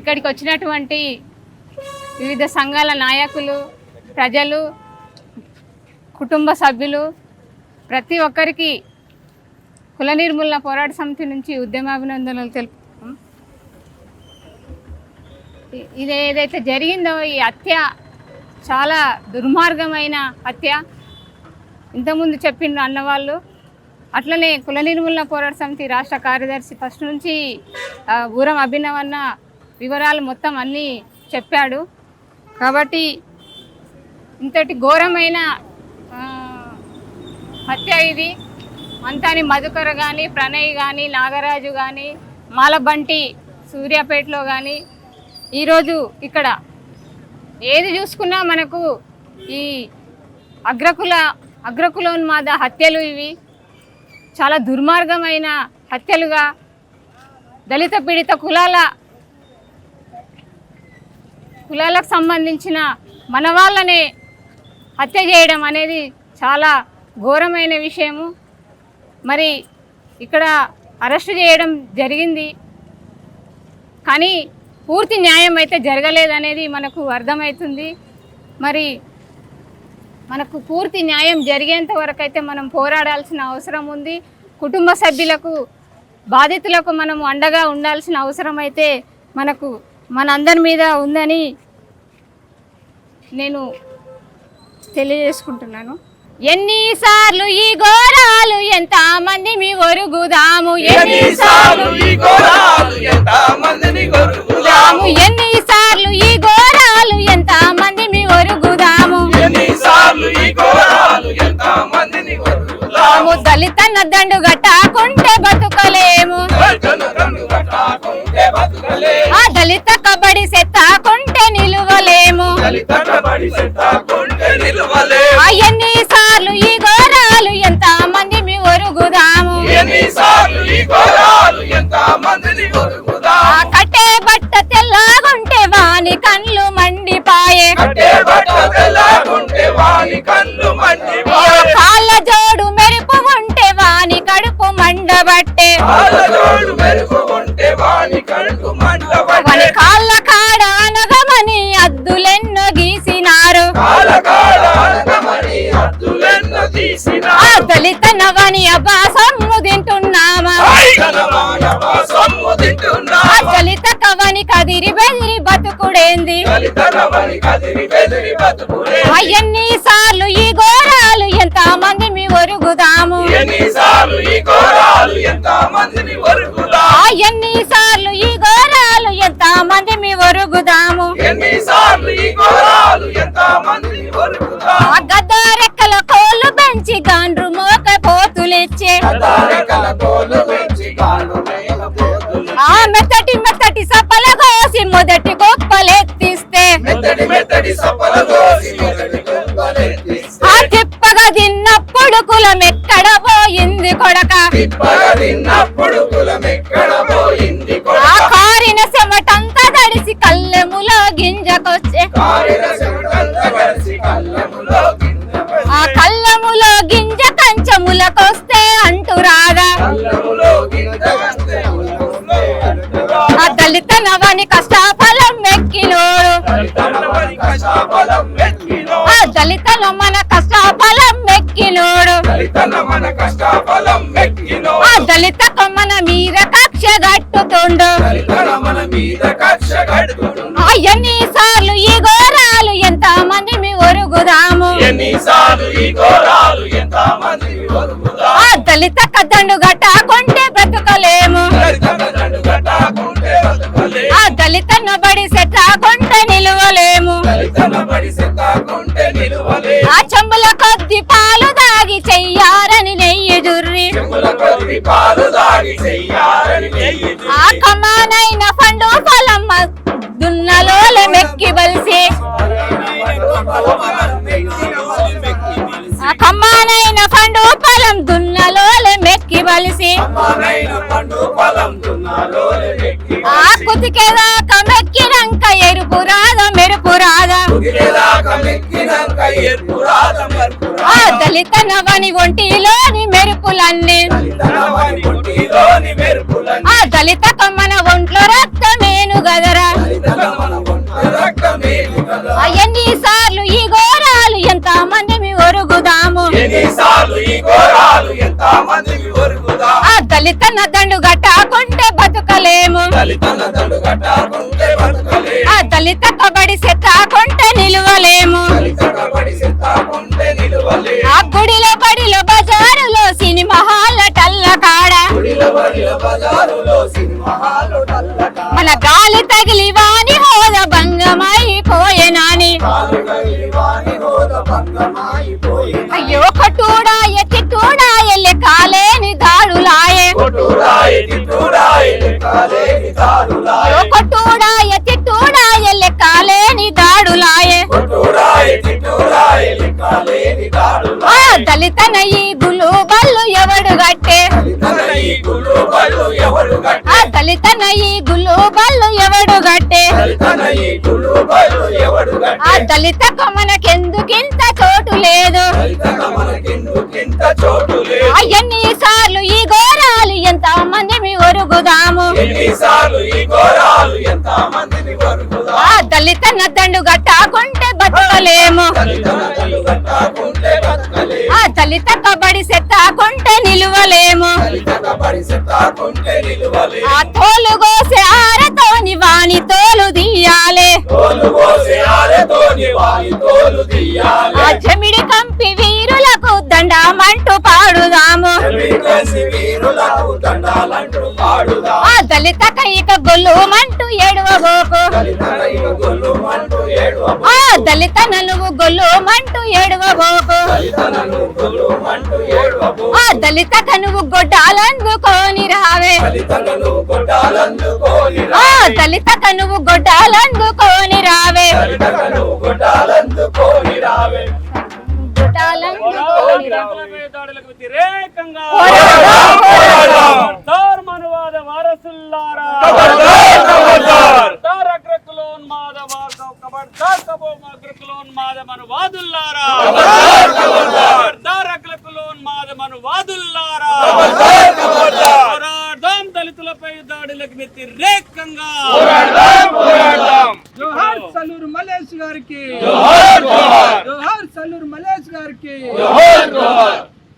ఇక్కడికి వచ్చినటువంటి వివిధ సంఘాల నాయకులు ప్రజలు కుటుంబ సభ్యులు ప్రతి ఒక్కరికి కుల నిర్మూలన పోరాట సమితి నుంచి ఉద్యమాభినందనలు తెలుపుతాం ఇది ఏదైతే జరిగిందో ఈ హత్య చాలా దుర్మార్గమైన హత్య. ఇంతకుముందు చెప్పిండ్రు అన్నవాళ్ళు అట్లనే కుల నిర్మూలన పోరాట సమితి రాష్ట్ర కార్యదర్శి ఫస్ట్ నుంచి ఊరం అభినవన్న వివరాలు మొత్తం అన్నీ చెప్పాడు. కాబట్టి ఇంతటి ఘోరమైన హత్య ఇది. మంతాని మధుకర్ కానీ ప్రణయ్ కానీ నాగరాజు కానీ మాలబంటి సూర్యాపేటలో కానీ ఈరోజు ఇక్కడ ఏది చూసుకున్నా మనకు ఈ అగ్రకుల అగ్రకులోన్మాద హత్యలు ఇవి. చాలా దుర్మార్గమైన హత్యలుగా దళిత పీడిత కులాల కులాలకు సంబంధించిన మన వాళ్ళనే హత్య చేయడం అనేది చాలా ఘోరమైన విషయము. మరి ఇక్కడ అరెస్ట్ చేయడం జరిగింది. కానీ పూర్తి న్యాయం అయితే జరగలేదనేది మనకు అర్థమవుతుంది. మరి మనకు పూర్తి న్యాయం జరిగేంత వరకు అయితే మనం పోరాడాల్సిన అవసరం ఉంది. కుటుంబ సభ్యులకు బాధితులకు మనము అండగా ఉండాల్సిన అవసరం అయితే మనకు మనందరి మీద ఉందని నేను తెలియజేసుకుంటున్నాను. ఎన్నిసార్లు ఈ ఘోరాలు ఎంత మంది మీ ఒరుగుదాము? ఎన్నిసార్లు ఈ ఘోరాలు ఎంత మందిని గొరుగుదాము ఎన్నిసార్లు ఈ ఘోరాలు ఎంత మంది మీ ఒరుగుదాము? ఎన్నిసార్లు ఈ ఘోరాలు ఎంత మందిని గొరుగుదాము తాము దళితన్న దండు గట్టాకుంటే బతుకలేము. ఆ దళిత ఆ ఎన్నిసార్లు ఈ ఘోరాలు ఎంత మంది మీ ఒరుగుదాము? కట్టే బట్ట తెల్లగుంటే వాని కళ్ళు మండిపోయే. కాళ్ళ జోడు మెరుపు ఉంటే వాని కడుపు మండబట్టే. నవని అబ్బా సొమ్ము తింటున్నామా? దళిత కవని కదిరి బెదిరి బతుకుడేంది? ఆ ఎన్నిసార్లు ఈ ఘోరాలు ఎంత మంది మీ ఒరుగుదాము? ఎన్నిసార్లు ఈ ఘోరాలు ఎంత మందిని వరుగుదా ఆ ఎన్నిసార్లు ఈ ఘోరాలు ఎంత మంది తిన్నప్పుడు కులం ఎక్కడ పోయింది కొడక. తిన్నప్పుడు పోయింది ఆ కారిన చెమటంతా తడిసి కళ్ళెములో గింజకొచ్చే. ఆ కళ్ళములో గింజ కంచములకొస్తే అంటూ రాగా. ఆ దళిత నవని కష్టాఫలం ఎన్నిసార్లు ఈ ఘోరాలు ఎంత మంది మీ ఒరుగుదాము? దళిత బ్రతుకలేము. దళితన దండు కట్టాకుంటే బతకలే. ఆ దళిత నబడి సెట్టాకుంటే నిలువలేము. దళితన పడి సెత్తాకుంటే నిలువలే. ఆ చెంబుల కొద్ది పాలు దాగి చెయ్యారని నెయ్యి నెయ్యి ఆ కమానైన వెక్కి ఆ కుతికేదాకా మెక్కినంక ఎరుపు రాద మెరుపు రాద. ఆ రాత. దళిత నవని ఒంటిలోని మెరుపులన్నీ. దళితనవని ఒంటిలోని మెరుపులని ఆ దళిత కమ్మన ఒంట్లో రక్తమేను గదరా కదా ఎన్నిసార్లు ఈ ఘోరాలు ఎంత మంది ఒరుగుదాము? ఆ దళిత దండు ఆ గుడిలో బడిలో బజారులో సినిమా హాల్ల టల్ల కాడ. హాలు మన గాలి తగిలి వాని హోద భంగమైపోయేనాని అయ్యో కట్టుడా ఎత్తిట్టుడా ఎల్లె కాలేని దాడులాయే కట్టుడా దళితన ఈ గులు బళ్ళు ఎవడు గట్టే? దళితన ఈ గులు బల్లు ఎవడు గట్టే? బళ్ళు ఆ గట్టే? దళిత మనకెందుకింత చోటు లేదు? అయ్యన్ని సార్లు ఈ ఘోరాలు ఎంత ఒరుగుదాము? మందిని వరుగుదా ఆ దళిత దండు గట్టాకుంటే బతకలేము. ఆ దళిత కబడి సెత్తాకుంటే నిలువలేము. ఆ తోలు గోసే ఆరతోని వాని తోలు తోలు ఆ జమిడి కంపి వీరులకు దండమంటూ పాడుదా. దళిత కైక ఏడవబోకు. గొల్లు అంటూ ఏడువ ఆ దళిత ఏడవబోకు. దళితనను గొల్లు అంటూ ఏడువ ఆ దళిత కనువు గొడ్డాలందుకోని రావే దళిత కనువు గొడ్డాలందుకోని రావే దాడులకు వ్యతిరేకంగా మానవాద వారసుల్లారా అగ్రకులోన్మాద కబడ్దార్ కబో అగ్రకులోన్మాద మనువాదుల్లారా కబడ్దార్ అగ్రకులోన్మాద మనువాదుల్లారా పోరాడదాం దళితులపై దాడులకు వ్యతిరేకంగా. జోహార్ సలూరు మలేష్ గారికి. జోహార్ సలూరు మలేష్ గారికి. জয়